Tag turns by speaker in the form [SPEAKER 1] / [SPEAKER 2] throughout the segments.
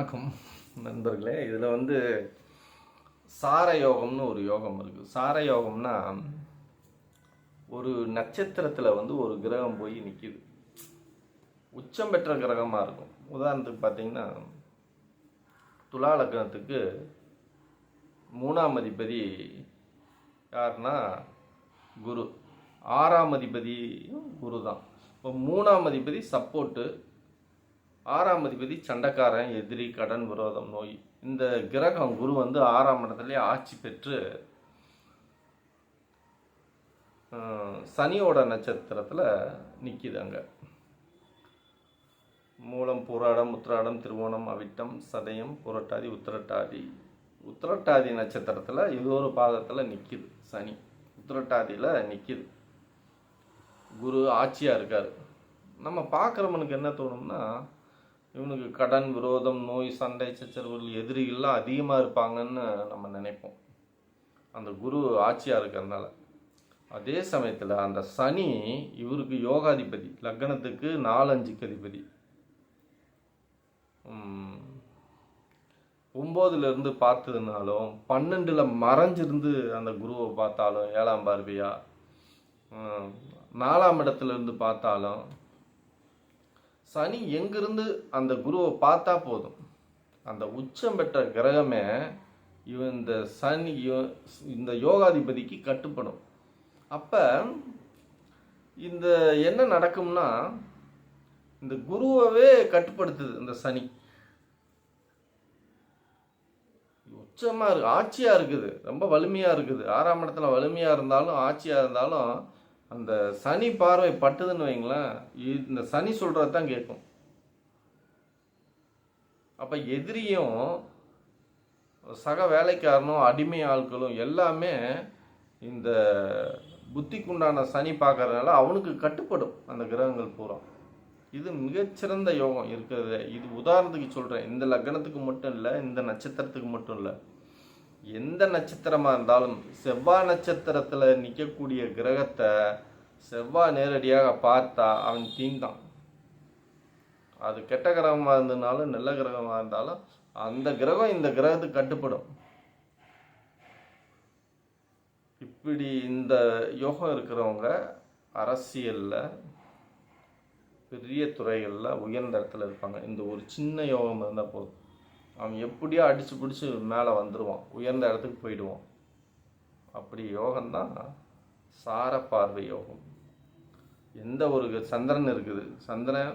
[SPEAKER 1] வணக்கம் நண்பர்களே. இதில் வந்து சார யோகம்னு ஒரு யோகம் இருக்குது சார யோகம்னா ஒரு நட்சத்திரத்தில் வந்து ஒரு கிரகம் போய் நிற்கிது உச்சம் பெற்ற கிரகமாக இருக்கும். உதாரணத்துக்கு பார்த்தீங்கன்னா துலா லக்னத்துக்கு மூணாம் அதிபதி யாருன்னா குரு. ஆறாம் அதிபதியும் குரு தான் இப்போ மூணாம் அதிபதி சப்போர்ட்டு ஆறாம் அதிபதி சண்டைக்காரன் எதிரி கடன் விரோதம் நோய். இந்த கிரகம் குரு வந்து ஆறாம் இடத்துலேயே ஆட்சி பெற்று சனியோட நட்சத்திரத்தில் நிற்கிது அங்கே. மூலம் பூராடம் உத்திராடம் திருவோணம் அவிட்டம் சதயம் புரட்டாதி உத்திரட்டாதி. உத்திரட்டாதி நட்சத்திரத்தில் இது ஒரு பாதத்தில் நிற்கிது சனி. உத்திரட்டாதியில் நிற்கிது குரு ஆட்சியாக இருக்கார். நம்ம பார்க்குறவனுக்கு என்ன தோணும்னா இவனுக்கு கடன் விரோதம் நோய் சண்டை சச்சரவுகள் எதிரிகள்லாம் அதிகமாக இருப்பாங்கன்னு நம்ம நினைப்போம். அந்த குரு ஆட்சியாக இருக்கிறதுனால. அதே சமயத்தில் அந்த சனி இவருக்கு யோகாதிபதி லக்னத்துக்கு நாலஞ்சுக்கு அதிபதி. ஒம்போதுலேருந்து பார்த்ததுனாலும் பன்னெண்டில் மறைஞ்சிருந்து அந்த குருவை பார்த்தாலும் ஏழாம் பார்வையாக நாலாம் இடத்துல இருந்து பார்த்தாலும் சனி எங்கிருந்து அந்த குருவை பார்த்தா போதும்? அந்த உச்சம் பெற்ற கிரகமே இவன் இந்த சனி இந்த யோகாதிபதிக்கு கட்டுப்படும். அப்போ இந்த என்ன நடக்கும்னா இந்த குருவவே கட்டுப்படுத்துது இந்த சனி. உச்சமாக இருக்கு ஆட்சியாக இருக்குது ரொம்ப வலிமையாக இருக்குது. ஆறாம் இடத்துல வலிமையாக இருந்தாலும் ஆட்சியாக இருந்தாலும் அந்த சனி பார்வை பட்டுதுன்னு வைங்களேன் இந்த சனி சொல்கிறது தான் கேட்கும். அப்போ எதிரியும் சக வேலைக்காரனும் அடிமை ஆட்களும் எல்லாமே இந்த புத்திக்குண்டான சனி பார்க்கறதுனால அவனுக்கு கட்டுப்படும் அந்த கிரகங்கள் பூரா. இது மிகச்சிறந்த யோகம் இருக்கிறது. இது உதாரணத்துக்கு சொல்கிறேன் இந்த லக்னத்துக்கு மட்டும் இல்லை இந்த நட்சத்திரத்துக்கு மட்டும் இல்லை. எந்த நட்சத்திரமாக இருந்தாலும் செவ்வாய் நட்சத்திரத்தில் நிற்கக்கூடிய கிரகத்தை செவ்வாய் நேரடியாக பார்த்தா அவன் தீந்தான் அது கெட்ட கிரகமாக இருந்ததுனாலும் நல்ல கிரகமாக இருந்தாலும் அந்த கிரகம் இந்த கிரகத்துக்கு கட்டுப்படும். இப்படி இந்த யோகம் இருக்கிறவங்க அரசியலில் பெரிய துறைகளில் உயர்ந்த இடத்துல இருப்பாங்க. இந்த ஒரு சின்ன யோகம் இருந்தால் போதும். அவன் எப்படியோ அடித்து பிடிச்சி மேலே வந்துடுவான் உயர்ந்த இடத்துக்கு போயிடுவான். அப்படி யோகம்தான் சார பார்வை யோகம். எந்த ஒரு சந்திரன் இருக்குது. சந்திரன்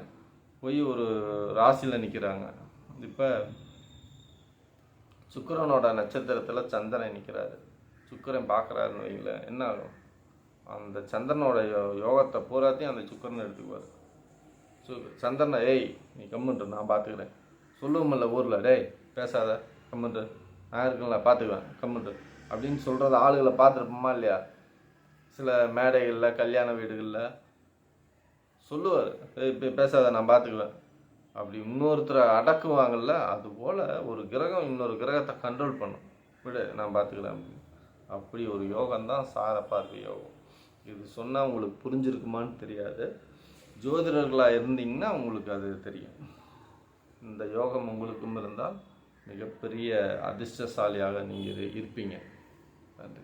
[SPEAKER 1] போய் ஒரு ராசியில் நிற்கிறாங்க இப்போ சுக்கரனோட நட்சத்திரத்தில் சந்திரன் நிற்கிறாரு சுக்கிரன் பார்க்குறாருன்னு வைங்களேன் என்ன ஆகும்? அந்த சந்திரனோட யோ யோகத்தை பூராத்தையும் அந்த சுக்கரன் எடுத்துக்குவார். சு சந்திரனை ஏய் நீ கம்முன்ட்டு நான் பார்த்துக்கிறேன் சொல்லுவோம்ல ஊரில் டேய் பேசாத கம்முன்ட்டு நான் இருக்கேன்ல பார்த்துக்குவேன் கம்முன்ட்டு அப்படின்னு சொல்கிறத ஆளுகளை பார்த்துருப்போமா இல்லையா? சில மேடைகளில் கல்யாண வீடுகளில். சொல்லுவார் இப்போ பேசாத நான் பார்த்துக்குவேன் அப்படி இன்னொருத்தரை அடக்குவாங்கல்ல அதுபோல் ஒரு கிரகம் இன்னொரு கிரகத்தை கண்ட்ரோல் பண்ணும். விடு நான் பார்த்துக்கிறேன் அப்படி ஒரு யோகம் தான் சார பார்வை யோகம். இது சொன்னால் உங்களுக்கு புரிஞ்சிருக்குமான்னு தெரியாது. ஜோதிடர்களாக இருந்தீங்கன்னா உங்களுக்கு அது தெரியும். இந்த யோகம் உங்களுக்கும் இருந்தால் மிகப்பெரிய அதிர்ஷ்டசாலியாக நீங்கள் இருப்பீங்க. நன்றி.